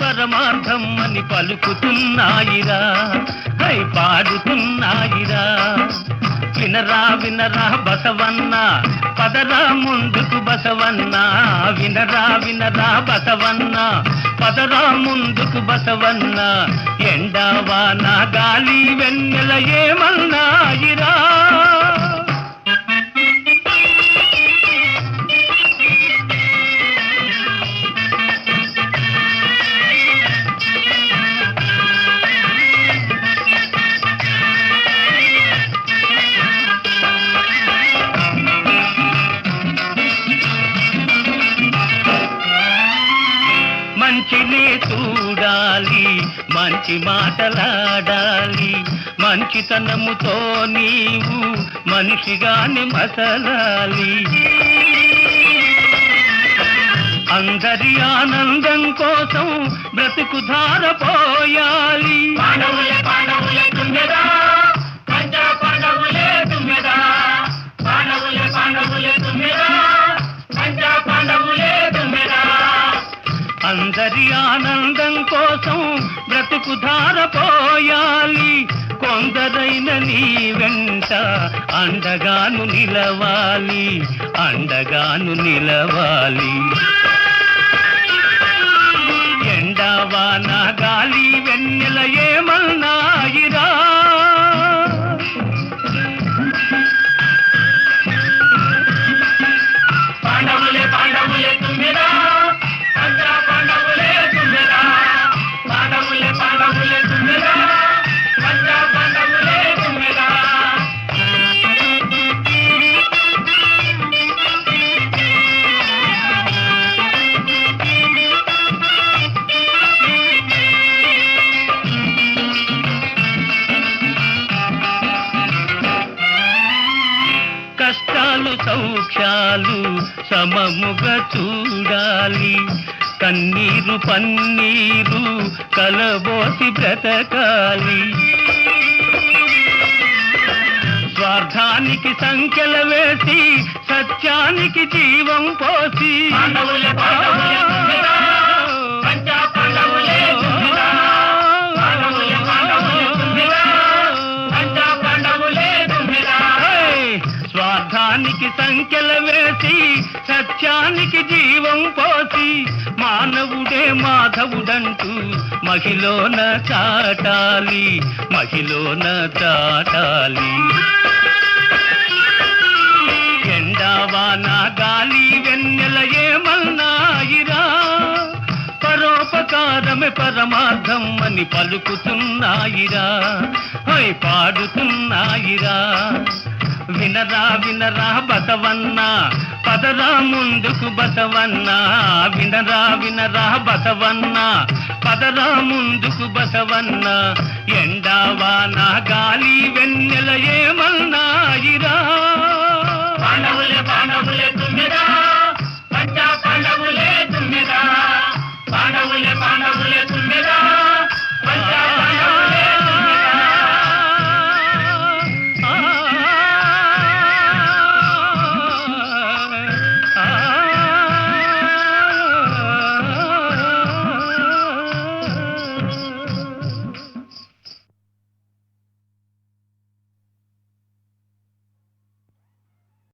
పరమార్థం అని పలుకుతున్నాయిరా కై పాడుతున్నాయిరా వినరా వినరా బసవన్న పదరా ముందుకు బసవన్న. వినరా వినరా బసవన్న పదరా ముందుకు బసవన్న. ఎండావాన గాలి వెన్నెల ఏమన్నాయిరా. మంచినే చూడాలి మంచి మాటలాడాలి. మంచితనముతో నీవు మనిషిగాని మసలాలి. అందరి ఆనందం కోసం బ్రతుకు ధారపోయాలి. అందరి ఆనందం కోసం బ్రతుకు ధారపోయాలి. కొందరైన నీ వెంట అండగాను నిలవాలి అండగాను నిలవాలి. కష్టాలు సౌఖ్యాలు సమముగా చూడాలి. కన్నీరు పన్నీరు కలబోసి బ్రతకాలి. స్వార్థానికి సంఖ్యల వేసి సత్యానికి జీవం పోసి సంఖ్యల వేసి సత్యానికి జీవం పోసి మానవుడే మాధవుడంటూ మహిలోన చాటాలి మహిలోన చాటాలి. ఎండావాన గాలి వెన్నెల ఏమన్నాయిరా పరోపకారమే పరమార్థం అని పలుకుతున్నాయిరా. హై పాడుతున్నాయిరా. వినరా వినరా బసవన్న పదరా ముందుకు బసవన్న. వినరా వినరా బసవన్న పదరా ముందుకు బసవన్నా. ఎండావా నా గాలి వెన్నెల ఏమ